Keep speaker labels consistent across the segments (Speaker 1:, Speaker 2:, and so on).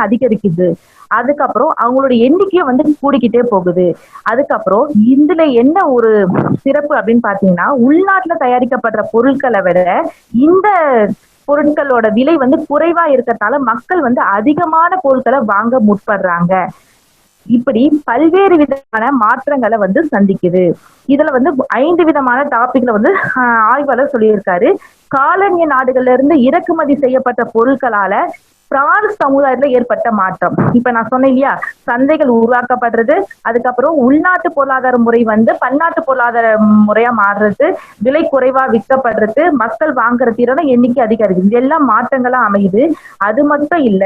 Speaker 1: திறன் அதிகரிக்குது. அதுக்கப்புறம் அவங்களோட எண்ணிக்கையை வந்து கூடிக்கிட்டே போகுது. அதுக்கப்புறம் இதுல என்ன ஒரு சிறப்பு அப்படின்னு பாத்தீங்கன்னா உள்நாட்டுல தயாரிக்கப்படுற பொருட்களை விட இந்த பொருட்களோட விலை வந்து குறைவா இருக்கிறதால மக்கள் வந்து அதிகமான பொருட்களை வாங்க முற்படுறாங்க. இப்படி பல்வேறு விதமான மாற்றங்களை வந்து சந்திக்குது. இதுல வந்து ஐந்து விதமான டாபிக்ல வந்து ஆஹ், ஆய்வாளர் சொல்லியிருக்காரு. காலனிய நாடுகள்ல இருந்து இறக்குமதி செய்யப்பட்ட பொருட்களால பிரான்ஸ் சமுதாயத்துல ஏற்பட்ட மாற்றம். இப்ப நான் சொன்னேன் இல்லையா? சந்தைகள் உருவாக்கப்படுறது அதுக்கப்புறம் உள்நாட்டு பொருளாதார முறை வந்து பன்னாட்டு பொருளாதார முறையா மாறுறது விலை குறைவா விற்கப்படுறது மக்கள் வாங்குற திறனை எண்ணிக்கை அதிகரிக்குது. இது எல்லாம் மாற்றங்களா அமையுது. அது மட்டும் இல்ல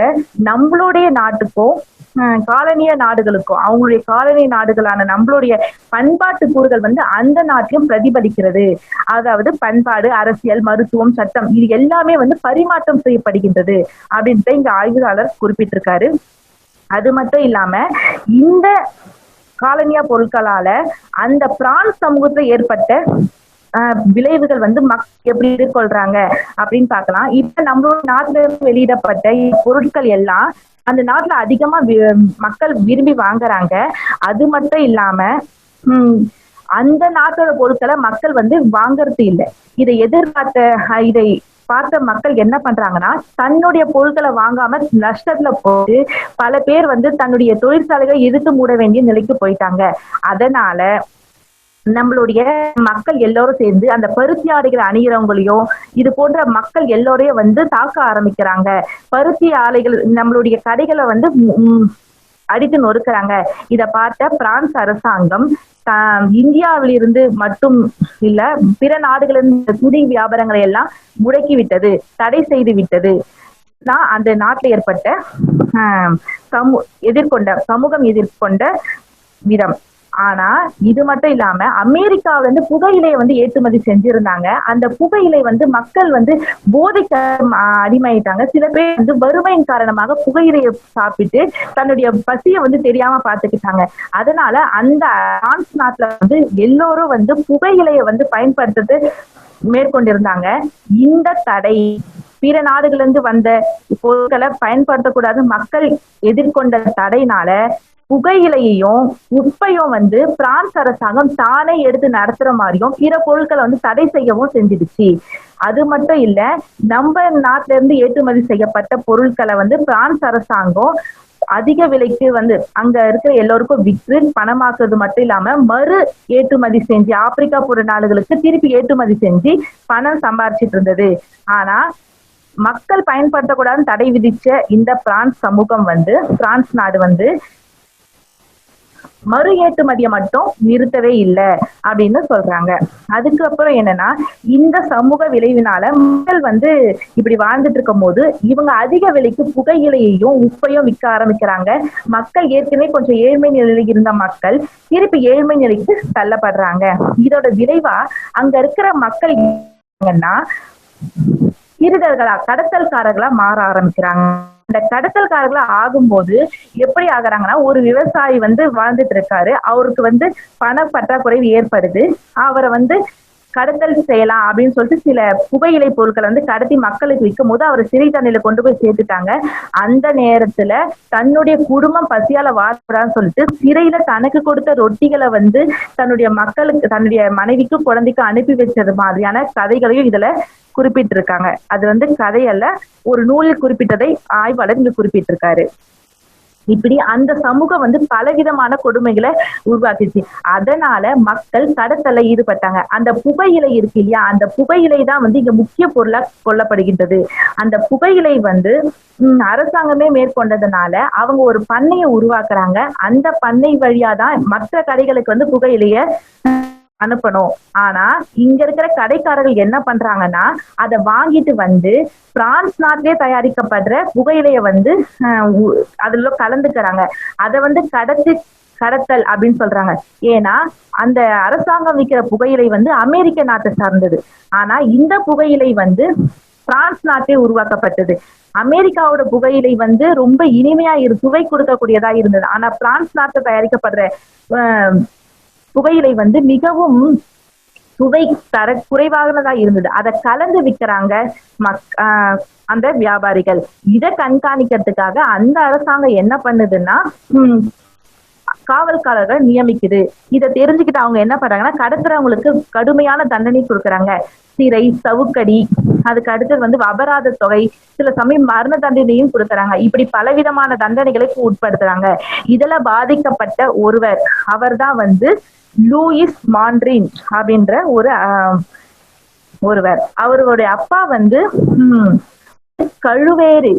Speaker 1: நம்மளுடைய நாட்டுக்கும் காலனிய நாடுகளுக்கும் அவங்களுடைய காலனிய நாடுகளான நம்மளுடைய பண்பாட்டு கூறுகள் வந்து அந்த நாட்டிலும் பிரதிபலிக்கிறது. அதாவது பண்பாடு அரசியல் மருத்துவம் சட்டம் இது எல்லாமே வந்து பரிமாற்றம் செய்யப்படுகின்றது. அப்படின்ட்டு இங்க ஆய்வாளர் குறிப்பிட்டிருக்காரு. அது மட்டும் இல்லாம இந்த காலனியா பொருட்களால அந்த பிரான்ஸ் சமூகத்துல ஏற்பட்ட விளைவுகள் வந்து மக் எப்படி எதிர்கொள்றாங்க அப்படின்னு பார்க்கலாம். இப்ப நம்மளோட நாட்டுல இருந்து வெளியிடப்பட்ட பொருட்கள் எல்லாம் அந்த நாட்டுல அதிகமா மக்கள் விரும்பி வாங்குறாங்க. அது மட்டும் இல்லாம ஹம், அந்த நாட்டோட பொருட்களை மக்கள் வந்து வாங்கறது இல்லை. இதை எதிர்பார்த்த இதை பார்த்த மக்கள் என்ன பண்றாங்கன்னா தன்னுடைய பொருட்களை வாங்காம நஷ்டத்துல போட்டு பல பேர் வந்து தன்னுடைய தொழிற்சாலைகளை இழுத்து மூட வேண்டிய நிலைக்கு போயிட்டாங்க. அதனால நம்மளுடைய மக்கள் எல்லாரும் சேர்ந்து அந்த பருத்தி ஆடைகளை அணிகிறவங்களையும் இது போன்ற மக்கள் எல்லோரையும் வந்து தாக்க ஆரம்பிக்கிறாங்க. பருத்தி ஆலைகள் நம்மளுடைய கடைகளை வந்து அடித்து நொறுக்கிறாங்க. இத பார்த்த பிரான்ஸ் அரசாங்கம் இந்தியாவிலிருந்து மட்டும் இல்ல பிற நாடுகளிலிருந்து துணி வியாபாரங்களை எல்லாம் முடக்கி விட்டது தடை செய்து விட்டது தான் அந்த நாட்டில் ஏற்பட்ட ஆஹ், சமூ எதிர்கொண்ட சமூகம் எதிர்கொண்ட விதம். ஆனா இது மட்டும் இல்லாம அமெரிக்காவில இருந்து புகையிலையை வந்து ஏற்றுமதி செஞ்சிருந்தாங்க. அந்த புகையிலை வந்து மக்கள் வந்து போதைக்கு அடிமையிட்டாங்க சில பேர் வந்து வறுமையின் காரணமாக புகையிலையை சாப்பிட்டு தன்னுடைய பசியை வந்து தெரியாம பார்த்துக்கிட்டாங்க. அதனால அந்த பிரான்ஸ் நாட்டுல வந்து எல்லோரும் வந்து புகையிலையை வந்து பயன்படுத்துறது மேற்கொண்டிருந்தாங்க. இந்த தடை பிற நாடுகள்ல இருந்து வந்த பொருட்களை பயன்படுத்தக்கூடாது. மக்கள் எதிர்கொண்ட தடையினால புகையிலையையும் உப்பையும் வந்து பிரான்ஸ் அரசாங்கம் தானே எடுத்து நடத்துற மாதிரியும் பிற பொருட்களை வந்து தடை செய்யவும் செஞ்சிடுச்சு. அது மட்டும் இல்ல நம்ம நாட்டுல இருந்து ஏற்றுமதி செய்யப்பட்ட பொருட்களை வந்து பிரான்ஸ் அரசாங்கம் அதிக விலைக்கு வந்து அங்க இருக்கிற எல்லோருக்கும் விற்று பணமாக்குறது மட்டும் இல்லாம மறு ஏற்றுமதி செஞ்சு ஆப்பிரிக்கா போற நாடுகளுக்கு திருப்பி ஏற்றுமதி செஞ்சு பணம் சம்பாரிச்சிட்டு இருந்தது. ஆனா மக்கள் பயன்படுத்தக்கூடாதுன்னு தடை விதிச்ச இந்த பிரான்ஸ் சமூகம் வந்து பிரான்ஸ் நாடு வந்து மறு ஏற்றுமதியை மட்டும் நிறுத்தவே இல்லை அப்படின்னு சொல்றாங்க. அதுக்கப்புறம் என்னன்னா இந்த சமூக விளைவினால மக்கள் வந்து இப்படி வாழ்ந்துட்டு இருக்கும் போது இவங்க அதிக விலைக்கு புகையிலையையும் உப்பையும் விற்க ஆரம்பிக்கிறாங்க. மக்கள் ஏற்கனவே கொஞ்சம் ஏழ்மை நிலையில் இருந்த மக்கள் திருப்பி ஏழ்மை நிலைக்கு தள்ளப்படுறாங்க. இதோட விளைவா அங்க இருக்கிற மக்கள் திருடர்களா கடத்தல்காரர்களா மாற ஆரம்பிக்கிறாங்க. இந்த கடத்தல்காரர்களா ஆகும்போது எப்படி ஆகுறாங்கன்னா ஒரு விவசாயி வந்து வாழ்ந்துட்டு இருக்காரு. அவருக்கு வந்து பண பற்றாக்குறை ஏற்படுது. அவரை வந்து கடத்தல் செய்யலாம் அப்படின்னு சொல்லிட்டு சில புகையிலை பொருட்களை வந்து கடத்தி மக்களுக்கு விற்கும் போது அவர் சிறை தண்ணியில கொண்டு போய் சேர்த்துட்டாங்க. அந்த நேரத்துல தன்னுடைய குடும்பம் பசியால வாழறான்னு சொல்லிட்டு சிறையில தனக்கு கொடுத்த ரொட்டிகளை வந்து தன்னுடைய மக்களுக்கு தன்னுடைய மனைவிக்கும் குழந்தைக்கும் அனுப்பி வச்சது மாதிரியான கதைகளையும் இதுல குறிப்பிட்டிருக்காங்க. அது வந்து கதையல்ல ஒரு நூலில் குறிப்பிட்டதை ஆய்வாளர் இங்க குறிப்பிட்டிருக்காரு. இப்படி அந்த சமூகம் வந்து பலவிதமான கொடுமைகளை உருவாக்குச்சு. அதனால மக்கள் கடத்தல ஈடுபட்டாங்க. அந்த புகையிலை இருக்கு இல்லையா? அந்த புகையிலை தான் வந்து இங்க முக்கிய பொருளா கொல்லப்படுகின்றது. அந்த புகையிலை வந்து அரசாங்கமே மேற்கொண்டதுனால அவங்க ஒரு பண்ணையை உருவாக்குறாங்க. அந்த பண்ணை வழியா தான் மற்ற கடைகளுக்கு வந்து புகையிலைய அனுப்பணும். ஆனா இங்க இருக்கிற கடைக்காரர்கள் என்ன பண்றாங்கன்னா அதை வாங்கிட்டு வந்து பிரான்ஸ் நாட்டிலே தயாரிக்கப்படுற புகையிலைய வந்து அஹ், அதுல கலந்துக்கிறாங்க. அதை வந்து கடத்தி கடத்தல் அப்படின்னு சொல்றாங்க. ஏன்னா அந்த அரசாங்கம் விற்கிற புகையிலை வந்து அமெரிக்க நாட்டை சார்ந்தது. ஆனா இந்த புகையிலை வந்து பிரான்ஸ் நாட்டே உருவாக்கப்பட்டது. அமெரிக்காவோட புகையிலை வந்து ரொம்ப இனிமையா இரு சுவை கொடுக்கக்கூடியதா இருந்தது. ஆனா பிரான்ஸ் நாட்டில் தயாரிக்கப்படுற அஹ், புகையிலை வந்து மிகவும் சுவை தர குறைவானதா இருந்தது. அதை கலந்து விற்கிறாங்க மக் ஆஹ் அந்த வியாபாரிகள். இதை கண்காணிக்கிறதுக்காக அந்த அரசாங்கம் என்ன பண்ணுதுன்னா காவல்காரர்கள் நியமிக்குது. இதை தெரிஞ்சுக்கிட்டு அவங்க என்ன பண்றாங்கன்னா கடத்துறவங்களுக்கு கடுமையான தண்டனை கொடுக்கறாங்க. சிறை சவுக்கடி அதுக்கு அடுத்தது வந்து அபராத தொகை சில சமயம் மரண தண்டனையும் கொடுக்கறாங்க. இப்படி பலவிதமான தண்டனைகளுக்கு உட்படுத்துறாங்க. இதுல பாதிக்கப்பட்ட ஒருவர் அவர்தான் வந்து லூயிஸ் மாண்ட்ரின் அப்படின்ற ஒரு ஒருவர். அவருடைய அப்பா வந்து கழுவேறு.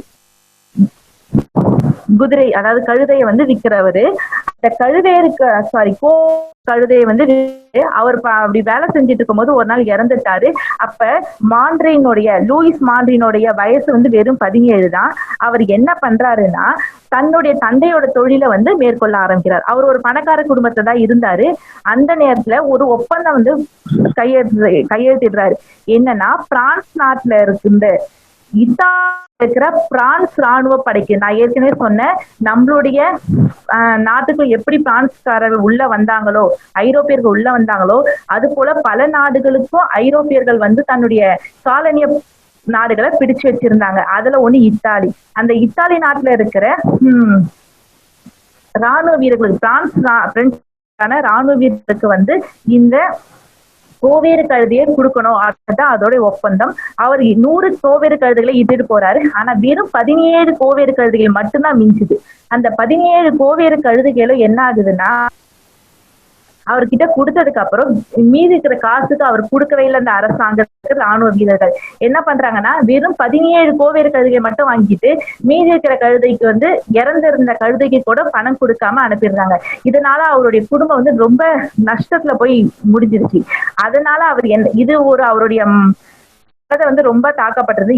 Speaker 1: குதிரை அதாவது கழுதையை வந்து விக்கிறவரு. அந்த கழுதையருக்கு சாரி கோ கழுதையை வந்து அவர் அப்படி வேலை செஞ்சுட்டு இருக்கும்போது ஒரு நாள் இறந்துட்டாரு. அப்ப மாண்ட்ரினுடைய லூயிஸ் மாண்ட்ரினுடைய வயசு வந்து வெறும் பதினேழு தான். அவர் என்ன பண்றாருன்னா தன்னுடைய தந்தையோட தொழிலை வந்து மேற்கொள்ள ஆரம்பிக்கிறார். அவர் ஒரு பணக்கார குடும்பத்துல தான் இருந்தாரு. அந்த நேரத்துல ஒரு ஒப்பந்தம் வந்து கையெழுத்து கையெழுத்திடுறாரு. என்னன்னா பிரான்ஸ் நாட்டுல இருக்கின்ற இத்தா இருக்கிற பிரான்ஸ் ராணுவ படைக்கு. நான் ஏற்கனவே சொன்னேன் நம்மளுடைய நாட்டுக்கு எப்படி பிரான்ஸ்காரர்கள் உள்ள வந்தாங்களோ ஐரோப்பியர்கள் உள்ள வந்தாங்களோ அது போல பல நாடுகளுக்கும் ஐரோப்பியர்கள் வந்து தன்னுடைய காலனிய நாடுகளை பிடிச்சு வச்சிருந்தாங்க. அதுல ஒண்ணு இத்தாலி. அந்த இத்தாலி நாட்டுல இருக்கிற ராணுவ வீரர்களுக்கு பிரான்ஸ் ரா- ராணுவ வீரர்களுக்கு வந்து இந்த கோவேறு கழுதியை கொடுக்கணும் அதுதான் அதோட ஒப்பந்தம். அவர் நூறு கோவேறு கழுதுகளை இட்டுட்டு போறாரு. ஆனா வெறும் பதினேழு கோவேறு கழுதுகள் மட்டும்தான் மிஞ்சுது. அந்த பதினேழு கோவேறு கழுதுகளும் என்ன ஆகுதுன்னா அவர்கிட்ட கொடுத்ததுக்கு அப்புறம் மீதி இருக்கிற காசுக்கு அவர் கொடுக்கவே இல்லை அந்த அரசாங்கத்துக்கு ராணுவ வீரர்கள். என்ன பண்றாங்கன்னா வெறும் பதினேழு கோவேறு கழுதையை மட்டும் வாங்கிட்டு மீதி இருக்கிற கழுதைக்கு வந்து இறந்திருந்த கழுதைக்கு கூட பணம் கொடுக்காம அனுப்பிடுறாங்க. இதனால அவருடைய குடும்பம் வந்து ரொம்ப நஷ்டத்துல போய் முடிஞ்சிருச்சு. அதனால அவர் என்ன இது ஒரு அவருடைய ம், வந்து ரொம்ப தாக்கப்பட்டது.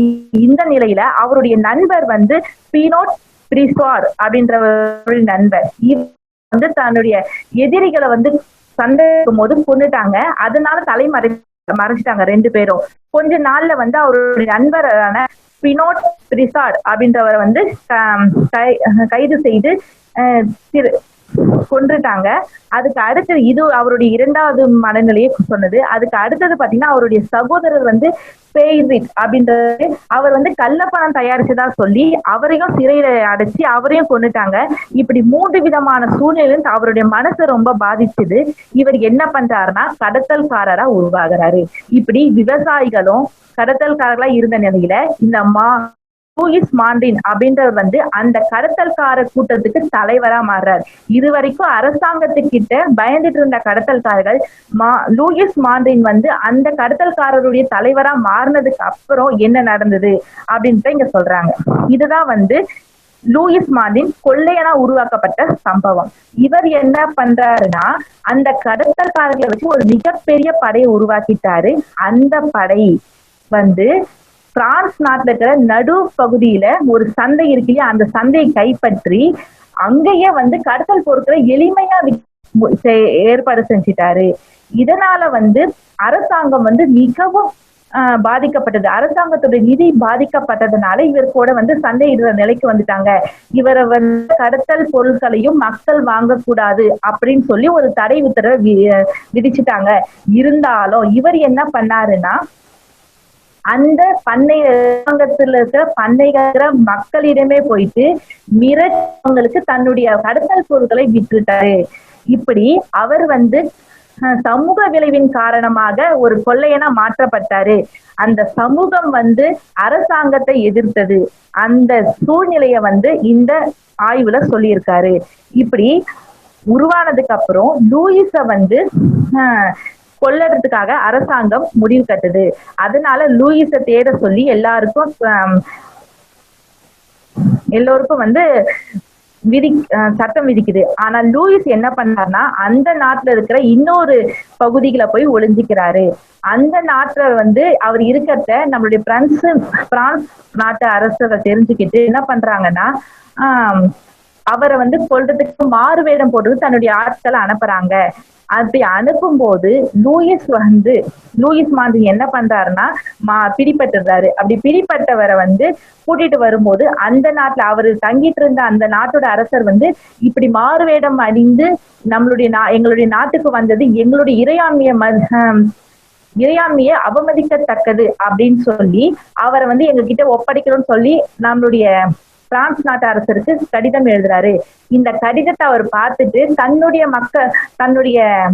Speaker 1: இந்த நிலையில அவருடைய நண்பர் வந்து பீனோட் பிரிஸ்வார் அப்படின்ற நண்பர். வந்து தன்னுடைய எதிரிகளை வந்து சண்டைக்கும் போது கொண்டுட்டாங்க. அதனால தலைமறை மறைச்சிட்டாங்க ரெண்டு பேரும். கொஞ்ச நாள்ல வந்து அவருடைய நண்பரான பினோட் பிரிசாட் அப்படின்றவரை வந்து கை- கைது செய்து அஹ், திரு கொன்றுட்டாங்க. அதுக்கு அடுத்தது இது அவருடைய இரண்டாவது மனநிலையை சொன்னது. அதுக்கு அடுத்தது பாத்தீங்கன்னா அவருடைய சகோதரர் வந்து பேய்ரிட் அப்படின்றது. அவர் வந்து கள்ளப்பணம் தயாரிச்சதா சொல்லி அவரையும் சிறையில அடைச்சு அவரையும் கொண்டுட்டாங்க இப்படி மூன்று விதமான சூழ்நிலையும் அவருடைய மனசை ரொம்ப பாதிச்சது. இவர் என்ன பண்றாருன்னா கடத்தல்காரரா உருவாகிறாரு. இப்படி விவசாயிகளும் கடத்தல்காரர்களா இருந்த நிலையில இந்த மா லூயிஸ் மாண்டின் அப்படின்றவர் வந்து அந்த கடத்தல்கார கூட்டத்துக்கு தலைவரா மாறுறார். இது வரைக்கும் அரசாங்கத்துக்கிட்ட பயந்துட்டு இருந்த கடத்தல்காரர்கள் மா லூயிஸ் மாண்டின் வந்து அந்த கடத்தல்காரருடைய தலைவரா மாறினதுக்கு அப்புறம் என்ன நடந்தது அப்படின்ட்டு இங்க சொல்றாங்க. இதுதான் வந்து லூயிஸ் மார்டின் கொள்ளையனா உருவாக்கப்பட்ட சம்பவம். இவர் என்ன பண்றாருன்னா அந்த கடத்தல்காரர்களை வச்சு ஒரு மிகப்பெரிய படையை உருவாக்கிட்டாரு. அந்த படை வந்து பிரான்ஸ் நாட்டுல இருக்கிற நடு பகுதியில ஒரு சந்தை இருக்கு இல்லையா? அந்த சந்தையை கைப்பற்றி அங்கேயே வந்து கடத்தல் பொருட்களை எளிமையா விக்- செ- ஏற்பாடு செஞ்சிட்டாரு. இதனால வந்து அரசாங்கம் வந்து மிகவும் ஆஹ், பாதிக்கப்பட்டது. அரசாங்கத்துடைய நிதி பாதிக்கப்பட்டதுனால இவர் கூட வந்து சண்டையிடுற நிலைக்கு வந்துட்டாங்க. இவரை வந்து கடத்தல் பொருட்களையும் மக்கள் வாங்கக்கூடாது அப்படின்னு சொல்லி ஒரு தடை உத்தரவை வி- விதிச்சுட்டாங்க. இருந்தாலும் இவர் என்ன பண்ணாருன்னா அந்த பண்ணை அரசாங்கத்தில் இருக்கிற பண்ணைகிற மக்களிடமே போயிட்டு மிரட்டவங்களுக்கு தன்னுடைய கடத்தல் பொருட்களை விற்றுட்டாரு. இப்படி அவர் வந்து சமூக விளைவின் காரணமாக ஒரு கொள்ளையனா மாற்றப்பட்டாரு. அந்த சமூகம் வந்து அரசாங்கத்தை எதிர்த்தது. அந்த சூழ்நிலைய வந்து இந்த ஆய்வுல சொல்லியிருக்காரு. இப்படி உருவானதுக்கு அப்புறம் லூயிஸ வந்து ஆஹ், கொல்லறதுக்காக அரசாங்கம் முடிவு கட்டுது. அதனால லூயிஸ தேட சொல்லி எல்லாருக்கும் எல்லோருக்கும் வந்து விதி அஹ், சட்டம் விதிக்குது. ஆனா லூயிஸ் என்ன பண்ணார்னா அந்த நாட்டுல இருக்கிற இன்னொரு பகுதிகளை போய் ஒளிஞ்சிக்கிறாரு. அந்த நாட்டுல வந்து அவர் இருக்கிறத நம்மளுடைய பிரான்ஸ் பிரான்ஸ் நாட்டு அரசரை தெரிஞ்சுக்கிட்டு என்ன பண்றாங்கன்னா ஆஹ் அவரை வந்து கொல்றதுக்கு மாறுவேடம் போட்டு தன்னுடைய ஆட்களை அனுப்புறாங்க. அப்படி அனுப்பும்போது லூயிஸ் வந்து லூயிஸ் மாண்டி என்ன பண்றாருன்னா மா பிடிபட்டுறாரு அப்படி பிடிப்பட்டவரை வந்து கூட்டிட்டு வரும்போது அந்த நாட்டுல அவரு தங்கிட்டு இருந்த அந்த நாட்டோட அரசர் வந்து இப்படி மாறுவேடம் அணிந்து நம்மளுடைய நா எங்களுடைய நாட்டுக்கு வந்தது எங்களுடைய இறையாண்மைய ம- இறையாண்மையை அவமதிக்கத்தக்கது அப்படின்னு சொல்லி அவரை வந்து எங்க கிட்ட ஒப்படைக்கணும்னு சொல்லி நம்மளுடைய பிரான்ஸ் நாட்டு அரசருக்கு கடிதம் எழுதுறாரு. இந்த கடிதத்தை அவர் பார்த்துட்டு தன்னுடைய மக்கள் தன்னுடைய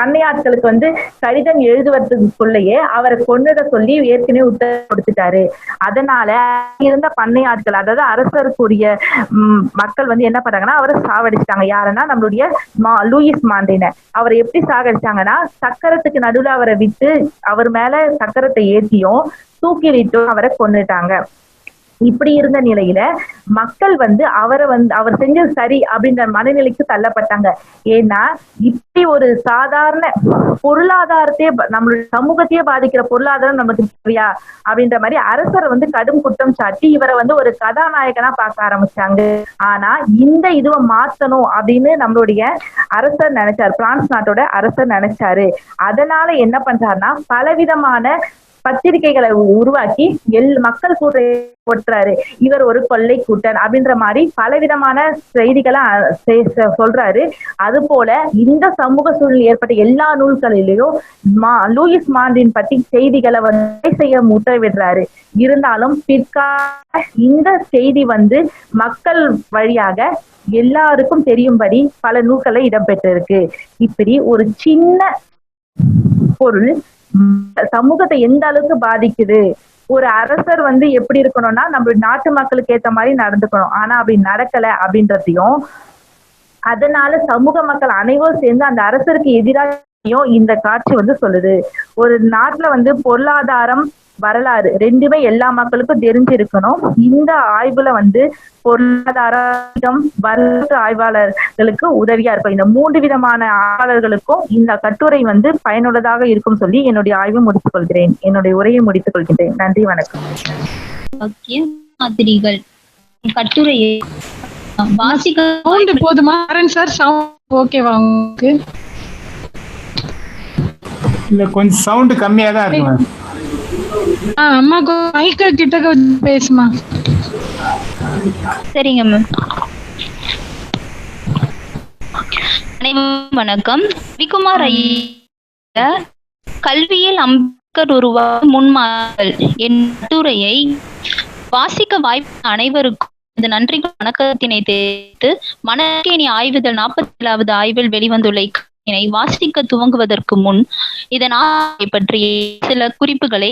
Speaker 1: பண்ணையாட்களுக்கு வந்து கடிதம் எழுதுவதற்குள்ளேயே அவரை கொன்னுட சொல்லி ஏற்கனவே உத்தரவு கொடுத்துட்டாரு. அதனால இருந்த பண்ணையாட்கள் அதாவது அரசருக்குரிய மக்கள் வந்து என்ன பண்ணாங்கன்னா அவரை சாவடிச்சிட்டாங்க. யாருன்னா நம்மளுடைய மா- லூயிஸ் மாண்டின அவரை எப்படி சாகடிச்சாங்கன்னா சக்கரத்துக்கு நடுவுல அவரை விட்டு அவர் மேல சக்கரத்தை ஏற்றியும் தூக்கிலிட்டும் அவரை கொன்னுட்டாங்க. இப்படி இருந்த நிலையில மக்கள் வந்து அவரை வந்து அவர் செஞ்சது சரி அப்படின்ற மனநிலைக்கு தள்ளப்பட்டாங்க. ஏன்னா இப்படி ஒரு சாதாரண பொருளாதாரத்தையே நம்மளுடைய சமூகத்தையே பாதிக்கிற பொருளாதாரம் நமக்கு தேவையா அப்படின்ற மாதிரி அரசரை வந்து கடும் குற்றம் சாட்டி இவரை வந்து ஒரு கதாநாயகனா பார்க்க ஆரம்பிச்சாங்க. ஆனா இந்த இதுவை மாத்தணும் அப்படின்னு நம்மளுடைய அரசர் நினைச்சாரு பிரான்ஸ் நாட்டோட அரசர் நினைச்சாரு. அதனால என்ன பண்றாருன்னா பலவிதமான பத்திரிகைகளை உருவாக்கி எல் மக்கள் கூட்டை ஒட்டுறாரு இவர் ஒரு கொள்ளை கூட்டன் அப்படின்ற மாதிரி பலவிதமான செய்திகளை சொல்றாரு. அது போல இந்த சமூக சூழல் ஏற்பட்ட எல்லா நூல்களிலேயும் மா லூயிஸ் மாண்டின் பத்தி செய்திகளை வந்து செய்ய உத்தரவிடுறாரு இருந்தாலும் பிற்கால இந்த செய்தி வந்து மக்கள் வழியாக எல்லாருக்கும் தெரியும்படி பல நூல்களை இடம்பெற்றிருக்கு. இப்படி ஒரு சின்ன பொருள் சமூகத்தை எந்த அளவுக்கு பாதிக்குது? ஒரு அரசர் வந்து எப்படி இருக்கணும்னா நம்ம நாட்டு மக்களுக்கு ஏத்த மாதிரி நடந்துக்கணும். ஆனா அப்படி நடக்கல அப்படின்றதையும் அதனால சமூக மக்கள் அனைவரும் சேர்ந்து அந்த அரசருக்கு எதிராக இந்த காட்சி வந்து சொல்லுது. ஒரு நாட்டுல வந்து பொருளாதாரம் வரலாறு ரெண்டுமே எல்லா மக்களுக்கும் தெரிஞ்சிருக்கணும். இந்த ஆய்வுல வந்து பொருளாதாரம் வரலாற்று ஆய்வாளர்களுக்கு உதவியா இருக்கும். இந்த மூன்று விதமான ஆய்வாளர்களுக்கும் இந்த கட்டுரை வந்து பயனுள்ளதாக இருக்கும் சொல்லி என்னுடைய ஆய்வை முடித்துக் கொள்கிறேன். என்னுடைய உரையை முடித்துக் கொள்கிறேன் நன்றி வணக்கம்.
Speaker 2: மாதிரிகள். கட்டுரையை வாசிக்க
Speaker 3: போதுமா? சார். சவுண்ட் ஓகேவா உங்களுக்கு.
Speaker 4: இல்ல கொஞ்சம் சவுண்ட் கம்மியா தான் இருக்கு
Speaker 3: அம்மா மைக்க கிட்ட பேசுமா?
Speaker 2: சரிங்க மேம் அனைவரும் வணக்கம். விகுமார் ஐயா கல்வியில் அம்பேத்கர் உருவா முன்மாதிரிகள் என் கட்டுரையை வாசிக்க வாய்ப்பு அனைவருக்கும் இந்த நன்றி வணக்கத்தினை தெரிவித்து மனக்கேணி ஆய்வுதல் நாற்பத்தி ஏழாவது ஆய்வில் வெளிவந்துள்ள வாசிக்க துவங்குவதற்கு முன் இதன் பற்றிய சில குறிப்புகளை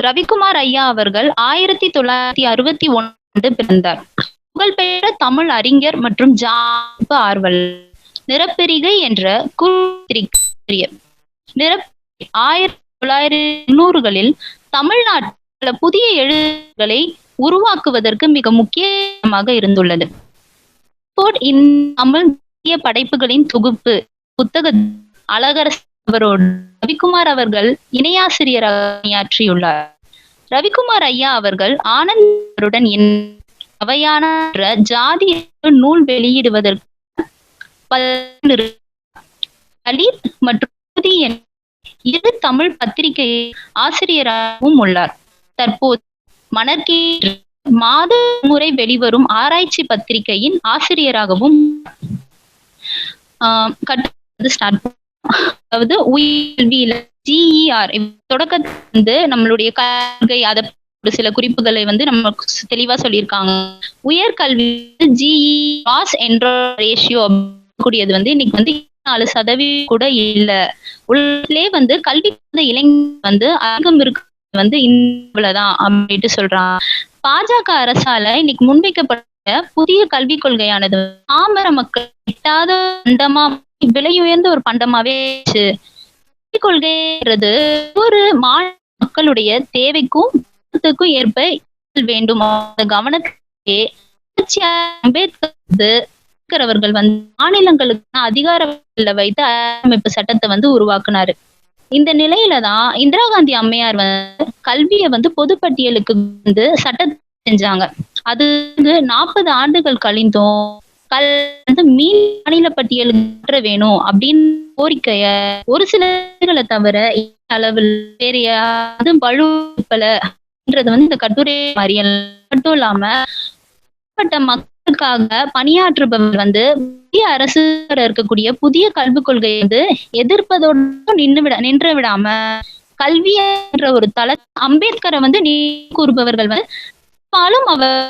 Speaker 2: ரவிக்குமார் ஐயா அவர்கள் ஆயிரத்தி தொள்ளாயிரத்தி அறுபத்தி ஒன்று பிறந்தார். புகழ்பெற்ற தமிழ் அறிஞர் மற்றும் ஜாப ஆர்வல் நிறப்பெரிகை என்ற குறுத்திரிக்கையர் நிற ஆயிரத்தி தொள்ளாயிரத்தி தொண்ணூறுகளில் தமிழ்நாட்டில் புதிய எழுத்துக்களை உருவாக்குவதற்கு மிக முக்கியமாக இருந்துள்ளது. தமிழ் படைப்புகளின் தொகுப்பு புத்தக அழகரசு அவரோடு ரவிக்குமார் அவர்கள் இணையாசிரியராக பணியாற்றியுள்ளார். ரவிக்குமார் ஐயா அவர்கள் ஆனந்தருடன் அவையான ஜாதி நூல் வெளியிடுவதற்கு பல்வேறு மற்றும் இரு தமிழ் பத்திரிகை ஆசிரியராகவும் உள்ளார். தற்போது மணற்கே மாத முறை வெளிவரும் ஆராய்ச்சி பத்திரிகையின் ஆசிரியராகவும் கட்டு ஸ்டார்ட் அதாவது உயிர்வியல் தொடக்கத்துல வந்து நம்மளுடைய கல்கை அதை ஒரு சில குறிப்புகளை வந்து நம்ம தெளிவா சொல்லியிருக்காங்க. உயர்கல்வி ஜிஇ பாஸ் என்ற ரேஷியோ கூடியது வந்து இன்னைக்கு வந்து நாலு சதவீதம் கூட இல்ல. உள்ளே வந்து கல்வி இளைஞர் வந்து அதிகம் இருக்கு வந்து இவ்வளவுதான் அப்படின்ட்டு சொல்றாங்க. பாஜக அரசால இன்னைக்கு முன்வைக்கப்பட்ட புதிய கல்விக் கொள்கையானது பாமர மக்கள் எட்டாத அண்டமா விலை உயர்ந்த ஒரு பண்டமாவே கொள்கைன்றது ஒரு மக்களுடைய தேவைக்கும் ஏற்ப வேண்டும். அந்த கவனத்திலே அம்பேத்கர் வந்து மாநிலங்களுக்கு வந்து மாநிலங்களுக்கான அதிகாரங்களை வைத்து அரசமைப்பு சட்டத்தை வந்து உருவாக்குனாரு. இந்த நிலையில தான் இந்திரா காந்தி அம்மையார் வந்து கல்வியை வந்து பொதுப்பட்டியலுக்கு வந்து சட்டம் செஞ்சாங்க. அது நாற்பது ஆண்டுகள் கழிந்தும் வந்து மீன் மாநில பட்டியலுக்கு வேணும் அப்படின்னு கோரிக்கைய ஒரு சிலர்களை தவிர அளவில் வேற யாரும் பழுப்பல வந்து இந்த கட்டுரை அறியல் மட்டும் இல்லாம மக்களுக்காக பணியாற்றுபவர் வந்து மத்திய அரசு இருக்கக்கூடிய புதிய கல்விக் கொள்கை வந்து எதிர்ப்பதோடு நின்று விட நின்று விடாம கல்வி என்ற ஒரு தள அம்பேத்கரை வந்து நீ கூறுபவர்கள் வந்து பெரும்பாலும் அவர்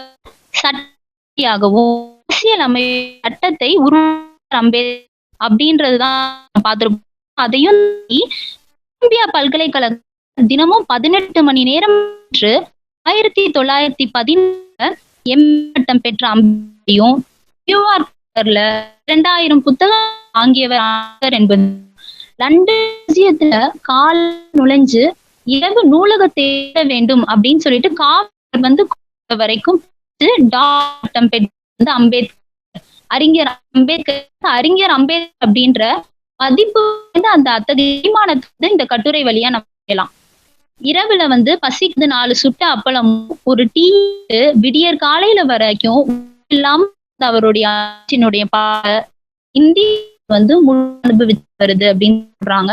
Speaker 2: சட்டியாகவும் அரசியல் அமை சட்டத்தை உரு அம்பேத் அப்படின்றதுதான் பார்த்திருப்போம். அதையும் கொலம்பியா பல்கலைக்கழகம் தினமும் பதினெட்டு மணி நேரம் என்று ஆயிரத்தி தொள்ளாயிரத்தி பதினேழு எம் பட்டம் பெற்ற அம்பேத்கரையும் நியூயார்க்ல இரண்டாயிரம் புத்தகம் வாங்கியவர் என்பது லண்டன் கால் நுழைஞ்சு இரவு நூலக தேட வேண்டும் அப்படின்னு சொல்லிட்டு காவல் வந்து வரைக்கும் டாக்டம் பெற்ற வந்து அம்பேத்கர். அறிஞர் அம்பேத்கர் அறிஞர் அம்பேத்கர் அப்படின்ற மதிப்பு வந்து அந்த அத்தகைய தீர்மானத்தை இந்த கட்டுரை வழியா நம்ம செய்யலாம். இரவுல வந்து பசிக்குது நாலு சுட்ட அப்பளம் ஒரு டீ விடியற் காலையில வரைக்கும் இல்லாம அவருடைய ஆட்சியினுடைய பா இந்தி வந்து முழு அனுபவித்து வருது அப்படின்னு சொல்றாங்க.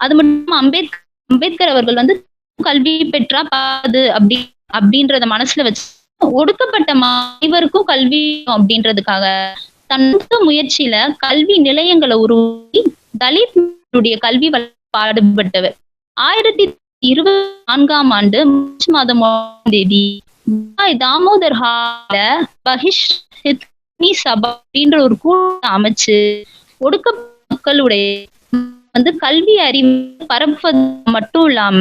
Speaker 2: அது மட்டும் அம்பேத்கர் அம்பேத்கர் அவர்கள் வந்து கல்வி பெற்றா பாது அப்படி அப்படின்றத மனசுல வச்சு ஒடுக்கப்பட்ட அனைவருக்கும் கல்வி அப்படின்றதுக்காக தனது முயற்சியில கல்வி நிலையங்களை உருவாக்கி தலித் கல்வி பாடுபட்டவர். ஆயிரத்தி இருபத்தி நான்காம் ஆண்டு மார்ச் மாதம் தேதி தாமோதர் ஹால பகிஷ் சபா அப்படின்ற ஒரு கூட்டம் அமைச்சு ஒடுக்க மக்களுடைய வந்து கல்வி அறிவு பரப்புவது மட்டும் இல்லாம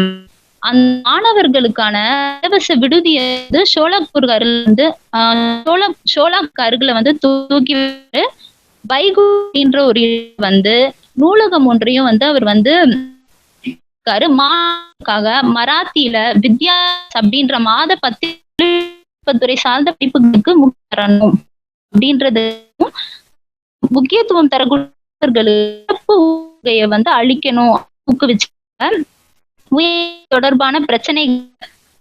Speaker 2: அந்த மாணவர்களுக்கான இலவச விடுதியை வந்து ஷோலாப்பூர் அருள் வந்து ஆஹ் ஷோலா ஷோலாக் அருகில வந்து தூக்கி விட்டு ஒரு வந்து நூலகம் ஒன்றையும் வந்து அவர் வந்து இருக்காரு. மாணவர்களுக்காக மராத்தியில வித்யா அப்படின்ற மாத பத்தி துறை சார்ந்த படிப்புகளுக்கு முக்கியம் அப்படின்றது அப்படின்றதும் முக்கியத்துவம் தரக்கூடியவர்களுக்கு வந்து அழிக்கணும் ஊக்குவிச்சாங்க உயர் தொடர்பான பிரச்சனை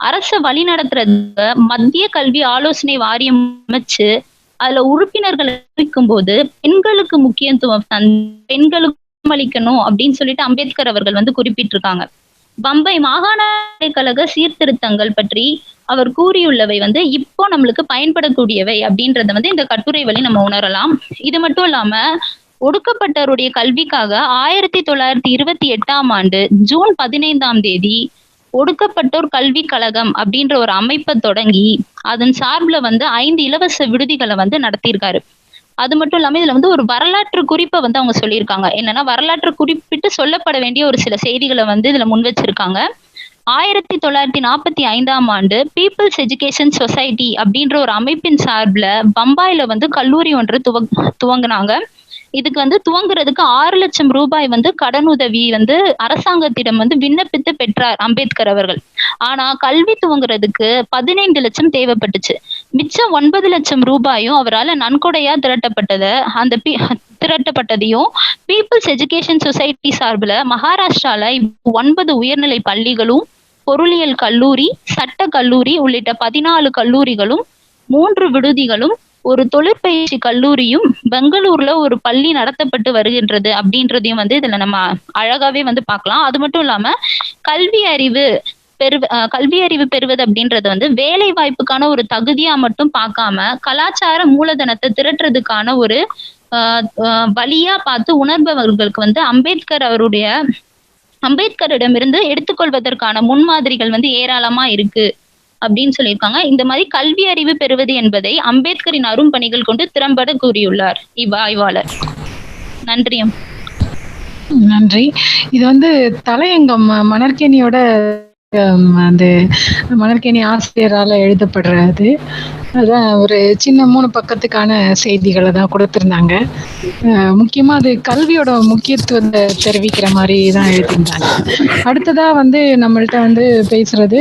Speaker 2: அரச வழி நடத்துறதுக்கு மத்திய கல்வி ஆலோசனை வாரியம் அமைச்சு அதுல உறுப்பினர்கள் அறிவிக்கும் போது பெண்களுக்கு முக்கியத்துவம் பெண்களுக்கு அளிக்கணும் அப்படின்னு சொல்லிட்டு அம்பேத்கர் அவர்கள் வந்து குறிப்பிட்டிருக்காங்க. பம்பை மாகாண கழக சீர்திருத்தங்கள் பற்றி அவர் கூறியுள்ளவை வந்து இப்போ நம்மளுக்கு பயன்படக்கூடியவை அப்படின்றத வந்து இந்த கட்டுரை வழி நம்ம உணரலாம். இது மட்டும் இல்லாம ஒடுக்கப்பட்டவருடைய கல்விக்காக ஆயிரத்தி தொள்ளாயிரத்தி இருபத்தி எட்டாம் ஆண்டு ஜூன் பதினைந்தாம் தேதி ஒடுக்கப்பட்டோர் கல்வி கழகம் அப்படின்ற ஒரு அமைப்பை தொடங்கி அதன் சார்புல வந்து ஐந்து இலவச விடுதிகளை வந்து நடத்தியிருக்காரு. அது மட்டும் இல்லாம இதுல வந்து ஒரு வரலாற்று குறிப்பை வந்து அவங்க சொல்லியிருக்காங்க. என்னன்னா வரலாற்று குறிப்பிட்டு சொல்லப்பட வேண்டிய ஒரு சில செய்திகளை வந்து இதுல முன் வச்சிருக்காங்க. ஆயிரத்தி தொள்ளாயிரத்தி நாற்பத்தி ஐந்தாம் ஆண்டு பீப்புள்ஸ் எஜுகேஷன் சொசைட்டி அப்படின்ற ஒரு அமைப்பின் சார்பில் பம்பாயில வந்து கல்லூரி ஒன்று துவங் துவங்குனாங்க. இதுக்கு வந்து துவங்குறதுக்கு ஆறு லட்சம் ரூபாய் வந்து கடனுதவி வந்து அரசாங்கத்திடம் வந்து விண்ணப்பித்து பெற்றார் அம்பேத்கர் அவர்கள். ஆனா கல்வி துவங்குறதுக்கு பதினைந்து லட்சம் தேவைப்பட்டுச்சு. மிச்சம் ஒன்பது லட்சம் ரூபாயும் அவரால் நன்கொடையா திரட்டப்பட்டதை அந்த பி- திரட்டப்பட்டதையும் பீப்புள்ஸ் எஜுகேஷன் சொசைட்டி சார்பில் மகாராஷ்டிரால ஒன்பது உயர்நிலை பள்ளிகளும் பொருளியல் கல்லூரி சட்ட கல்லூரி உள்ளிட்ட பதினாலு கல்லூரிகளும் மூன்று விடுதிகளும் ஒரு தொழிற்பயிற்சி கல்லூரியும் பெங்களூர்ல ஒரு பள்ளி நடத்தப்பட்டு வருகின்றது அப்படின்றதையும் வந்து இதுல நம்ம அழகாவே வந்து பார்க்கலாம். அது மட்டும் இல்லாம கல்வி அறிவு பெறு கல்வி அறிவு பெறுவது அப்படின்றது வந்து வேலை வாய்ப்புக்கான ஒரு தகுதியா மட்டும் பார்க்காம கலாச்சார மூலதனத்தை திரட்டுறதுக்கான ஒரு வழியா பார்த்து உணர்பவர்களுக்கு வந்து அம்பேத்கர் அவருடைய அம்பேத்கரிடமிருந்து எடுத்துக்கொள்வதற்கான முன்மாதிரிகள் வந்து ஏராளமா இருக்கு. அப்படின்னு சொல்லியிருக்காங்க. இந்த மாதிரி கல்வி அறிவு பெறுவது என்பதை அம்பேத்கரின் அரும்பணிகள் கொண்டு திறம்பட கூறியுள்ளார் இவ்வாய்வாளர் நன்றியம்
Speaker 3: நன்றி இது வந்து தலையங்கம் மணற்கேணியோட அந்த மணற்கேணி ஆசிரியரால எழுதப்படுறது. அதான் ஒரு சின்ன மூணு பக்கத்துக்கான செய்திகளை தான் கொடுத்துருந்தாங்க. அஹ், முக்கியமா அது கல்வியோட முக்கியத்துவத்தை தெரிவிக்கிற மாதிரி தான் எழுதியிருந்தாங்க. அடுத்ததா வந்து நம்மள்ட்ட வந்து பேசுறது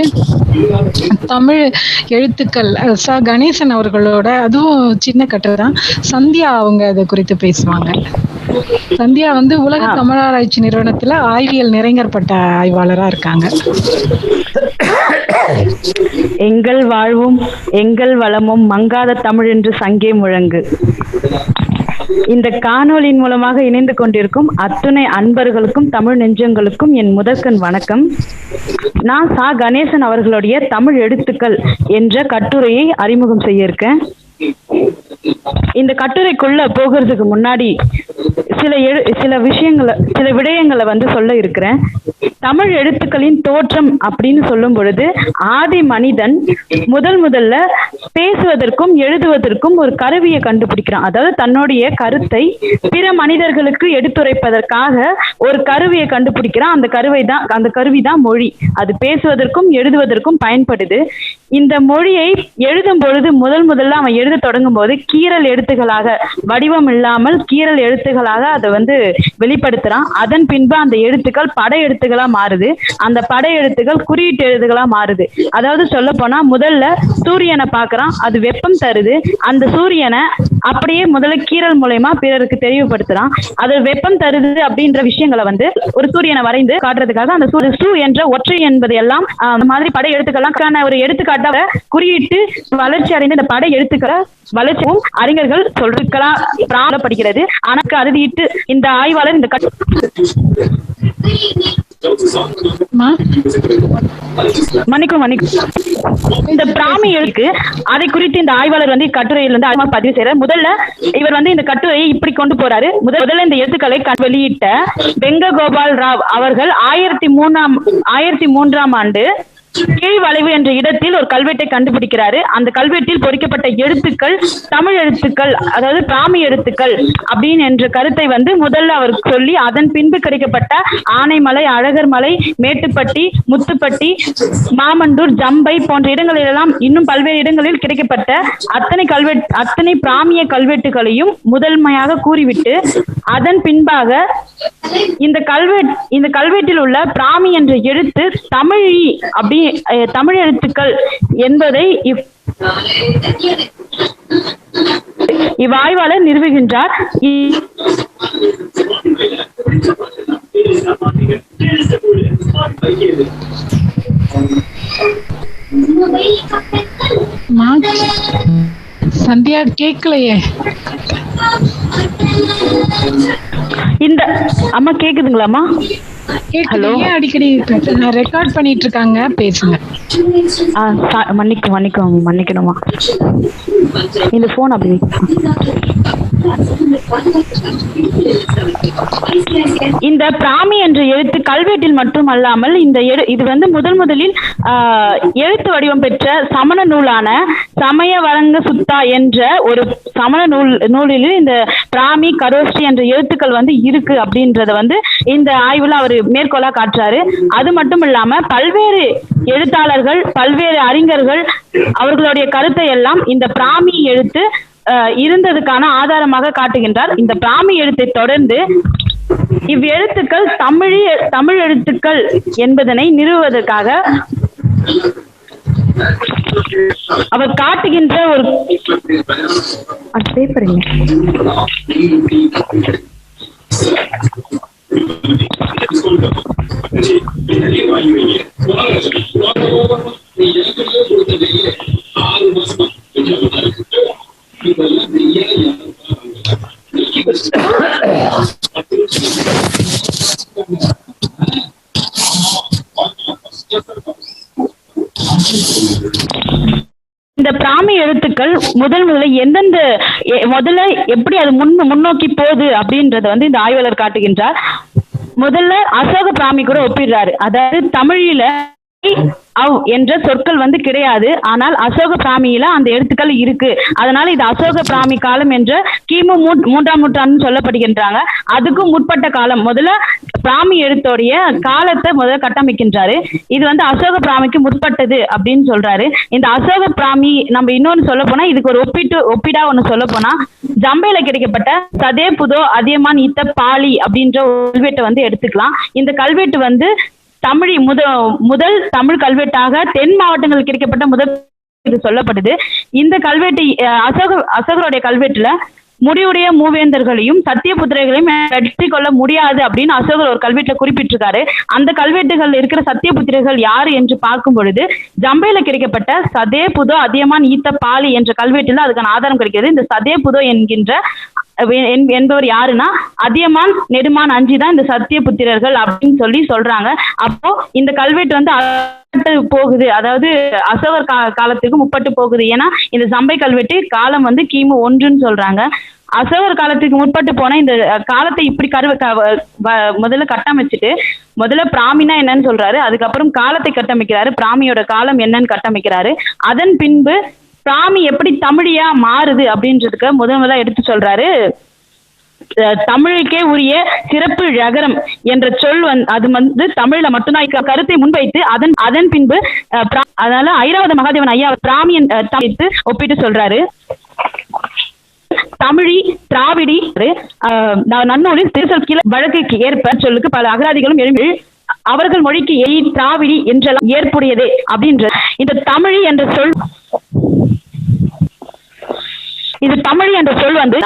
Speaker 3: தமிழ் எழுத்துக்கள். ச கணேசன் அவர்களோட அதுவும் சின்ன கட்டுரை தான். சந்தியா அவங்க அதை குறித்து பேசுவாங்க. சந்தியா வந்து உலக தமிழாராய்ச்சி நிறுவனத்துல ஆய்வியல் நிறைஞர் பட்ட ஆய்வாளரா இருக்காங்க.
Speaker 5: எங்கள் வாழ்வும் எங்கள் வளமும் மங்காத தமிழ் என்று சங்கே முழங்கு. இந்த காணொலியின் மூலமாக இணைந்து கொண்டிருக்கும் அத்துணை அன்பர்களுக்கும் தமிழ் நெஞ்சங்களுக்கும் என் முதற்கண் வணக்கம். நான் சா. கணேசன் அவர்களுடைய தமிழ் எழுத்துக்கள் என்ற கட்டுரையை அறிமுகம் செய்ய இருக்கேன். இந்த கட்டுரைக்குள்ள போகிறதுக்கு முன்னாடி சில எழு சில விஷயங்களை சில விடயங்களை வந்து சொல்ல இருக்கிறேன். தமிழ் எழுத்துக்களின் தோற்றம் அப்படின்னு சொல்லும் பொழுது ஆதி மனிதன் முதல் முதல்ல பேசுவதற்கும் எழுதுவதற்கும் ஒரு கருவியை கண்டுபிடிக்கிறான். அதாவது தன்னுடைய கருத்தை பிற மனிதர்களுக்கு எடுத்துரைப்பதற்காக ஒரு கருவியை கண்டுபிடிக்கிறான். அந்த கருவை தான் அந்த கருவி தான் மொழி. அது பேசுவதற்கும் எழுதுவதற்கும் பயன்படுது. இந்த மொழியை எழுதும் பொழுது முதல் முதல்ல அவன் எழுத தொடங்கும் போது கீறல் எழுத்துகளாக வடிவம் இல்லாமல் கீறல் எழுத்துகளாக அதை வந்து வெளிப்படுத்துறான். அதன் பின்பு அந்த எழுத்துக்கள் படை எழுத்துக்களா மாறுது. அந்த படை எழுத்துக்கள் குறியீட்டு எழுத்துக்களா மாறுது. அதாவது சொல்ல போனா முதல்ல சூரியனை பாக்குறான் அது வெப்பம் தருது. அந்த சூரியனை அப்படியே முதல்ல கீறல் மூலயமா பிறருக்கு தெளிவுபடுத்துறான். அது வெப்பம் தருது அப்படின்ற விஷயங்களை வந்து ஒரு சூரியனை வரைந்து காட்டுறதுக்காக அந்த சூரிய சூ என்ற ஒற்றை என்பது எல்லாம் அந்த மாதிரி படை எழுத்துக்கள்லாம் ஒரு எடுத்துக்காட்டாக குறியிட்டு வளர்ச்சி அடைந்த இந்த படை எழுத்துக்களை வளர்ச்சியும் அறிஞர்கள் சொல்றா பிராமப்படுகிறது ஆனால் அறுதியிட்டு இந்த ஆய்வாளர் இந்த கட்- மன்னிக்கும் மன்னிக்கும் இந்த பிராமியலுக்கு அதை குறித்து இந்த ஆய்வாளர் வந்து கட்டுரையில் வந்து அதிகமாக பதிவு செய்யறார் முதல்ல இவர் வந்து இந்த கட்டுரையை இப்படி கொண்டு போறாரு. முதல் முதல்ல இந்த எழுத்துக்களை வெளியிட்ட வெங்க கோபால் ராவ் அவர்கள் ஆயிரத்தி மூணாம் ஆயிரத்தி மூன்றாம் ஆண்டு கீழ்வளைவு என்ற இடத்தில் ஒரு கல்வெட்டை கண்டுபிடிக்கிறாரு. அந்த கல்வெட்டில் பொறிக்கப்பட்ட எழுத்துக்கள் தமிழ் எழுத்துக்கள் அதாவது பிராமி எழுத்துக்கள் அப்படின்னு என்ற கருத்தை வந்து முதல்ல அவர் சொல்லி அதன் பின்பு கிடைக்கப்பட்ட ஆனைமலை அழகர்மலை மேட்டுப்பட்டி முத்துப்பட்டி மாமண்டூர் ஜம்பை போன்ற இடங்களிலெல்லாம் இன்னும் பல்வேறு இடங்களில் கிடைக்கப்பட்ட அத்தனை கல்வெட் அத்தனை பிராமிய கல்வெட்டுகளையும் முதன்மையாக கூறிவிட்டு அதன் பின்பாக இந்த கல்வெட் இந்த கல்வெட்டில் உள்ள பிராமி என்ற எழுத்து தமிழி அப்படி தமிழ் எழுத்துக்கள் என்பதை இவ் இவ்வாய்வாளர் நிறுவுகின்றார். இ-
Speaker 3: சந்தியா கேட்கலையே
Speaker 5: இந்த அம்மா கேக்குதுங்களாம்மா?
Speaker 3: கேட்கல ஏன் அடிக்கடி ரெக்கார்ட் பண்ணிட்டு இருக்காங்க பேசுங்க.
Speaker 5: மன்னிக்கும் மன்னிக்கும் மன்னிக்கணுமா இந்த போன் அப்படி இந்த பிராமி என்ற எழுத்து கல்வெட்டில் மட்டும் அல்லாமல் இந்த இது வந்து முதல் முதலில் எழுத்து வடிவம் பெற்ற சமண நூலான சமய வழங்க சுத்தா என்ற ஒரு சமண நூல் நூலில் இந்த பிராமி கரோஷ்டி என்ற எழுத்துக்கள் வந்து இருக்கு அப்படின்றத வந்து இந்த ஆய்வுல அவர் மேற்கோளா காட்டுறாரு. அது மட்டும் இல்லாம பல்வேறு எழுத்தாளர்கள் பல்வேறு அறிஞர்கள் அவர்களுடைய கருத்தை எல்லாம் இந்த பிராமி எழுத்து இருந்ததுக்கான ஆதாரமாக காட்டுகின்றார். இந்த பிராமி எழுத்தை தொடர்ந்து இவ்வெழுத்துக்கள் தமிழி தமிழ் எழுத்துக்கள் என்பதனை நிறுவுவதற்காக அவர் காட்டுகின்ற ஒரு அது பேப்பருங்க இந்த பிராமி எழுத்துக்கள் முதல் முதல்ல எந்தெந்த முதல்ல எப்படி அது முன் முன்னோக்கி போகுது அப்படின்றத வந்து இந்த ஆய்வாளர் காட்டுகின்றார். முதல்ல அசோக பிராமி கூட ஒப்பிடுறாரு. அதாவது தமிழில அவ் என்ற சொற்கள் வந்து கிடையாது. ஆனால் அசோக பிராமியில அந்த எழுத்துக்கள் இருக்கு. அதனால இது அசோக பிராமி காலம் என்ற கிமு மூ- மூன்றாம் நூற்றாண்டு சொல்லப்படுகின்றாங்க. அதுக்கும் முற்பட்ட காலம். முதல்ல பிராமி எழுத்தோடைய காலத்தை முதல்ல கட்டமைக்கின்றாரு. இது வந்து அசோக பிராமிக்கு முற்பட்டது அப்படின்னு சொல்றாரு. இந்த அசோக பிராமி நம்ம இன்னொன்னு சொல்ல போனா இதுக்கு ஒரு ஒப்பிட்டு ஒப்பிடா ஒண்ணு சொல்ல போனா ஜம்பையில கிடைக்கப்பட்ட சதே புதோ அதியமான் இத்த பாலி அப்படின்ற கல்வெட்டை வந்து எடுத்துக்கலாம். இந்த கல்வெட்டு வந்து தமிழி முத முதல் தமிழ் கல்வெட்டாக தென் மாவட்டங்களுக்கு கிடைக்கப்பட்ட முதல் இது சொல்லப்படுது இந்த கல்வெட்டு அசோக அசோகருடைய கல்வெட்டுல முடிவுடைய மூவேந்தர்களையும் சத்தியபுத்திரைகளையும் வெற்றி கொள்ள முடியாது அப்படின்னு அசோகர் ஒரு கல்வெட்டுல குறிப்பிட்டிருக்காரு. அந்த கல்வெட்டுகள் இருக்கிற சத்தியபுத்திரைகள் யாரு என்று பார்க்கும் பொழுது ஜம்பையில கிடைக்கப்பட்ட சதே புதோ அதியமான் ஈத்த பாலி என்ற கல்வெட்டுல அதுக்கான ஆதாரம் கிடைக்கிறது. இந்த சதே புதோ என்கின்ற என்பவர் யாருன்னா அதியமான் நெடுமான் அஞ்சி தான் இந்த சத்தியபுத்திரர்கள் அப்படின்னு சொல்லி சொல்றாங்க. அப்போ இந்த கல்வெட்டு வந்து போகுது. அதாவது அசோகர் கா காலத்துக்கு முப்பட்டு போகுது. ஏன்னா இந்த சம்பை கல்வெட்டு காலம் வந்து கிமு ஒன்றுன்னு சொல்றாங்க. அசோகர் காலத்துக்கு முற்பட்டு போன இந்த காலத்தை இப்படி கருவ வ- முதல்ல கட்டமைச்சிட்டு முதல்ல பிராமினா என்னன்னு சொல்றாரு. அதுக்கப்புறம் காலத்தை கட்டமைக்கிறாரு. பிராமியோட காலம் என்னன்னு கட்டமைக்கிறாரு. அதன் பின்பு பிராமி எப்படி தமிழியா மாறுது அப்படின்றதுக்கு முதன் முதல்ல எடுத்து சொல்றாரு. அஹ் தமிழுக்கே உரிய சிறப்பு ழகரம் என்ற சொல் வந்து அது வந்து தமிழ்ல மட்டும்தான் கருத்தை முன்வைத்து அதன் அதன் பின்பு பிரா- அதனால ஐராவத மகாதேவன் ஐயா பிராமியன் தமிழ்த்து ஒப்பிட்டு சொல்றாரு. தமிழி திராவிடி நன்னூலில் திருசல் கீழ வழக்குக்கு ஏற்ப சொல்லுக்கு பல அகராதிகளும் எழும்பி அவர்கள் மொழிக்கு எய் திராவிடி என்றெல்லாம் ஏற்புடையதே அப்படின்ற இந்த தமிழி என்ற சொல் இது தமிழ் என்ற சொல் வந்து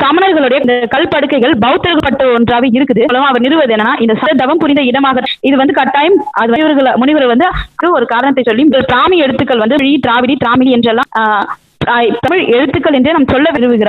Speaker 5: சமணர்களுடைய இந்த கல்படுக்கைகள் பௌத்தப்பட்ட ஒன்றாக இருக்குது. அவர் நிறுவது என்னன்னா இந்த சத தவம் புரிந்த இடமாக இது வந்து கட்டாயம் அது முனிவர்கள் முனிவர் வந்து ஒரு காரணத்தை சொல்லி பிராமி எழுத்துக்கள் வந்து திராவிடி திராமிடி என்றெல்லாம் ஆஹ், தமிழ் எழுத்துக்கள் என்றே நாம் சொல்ல விரும்புகிறார்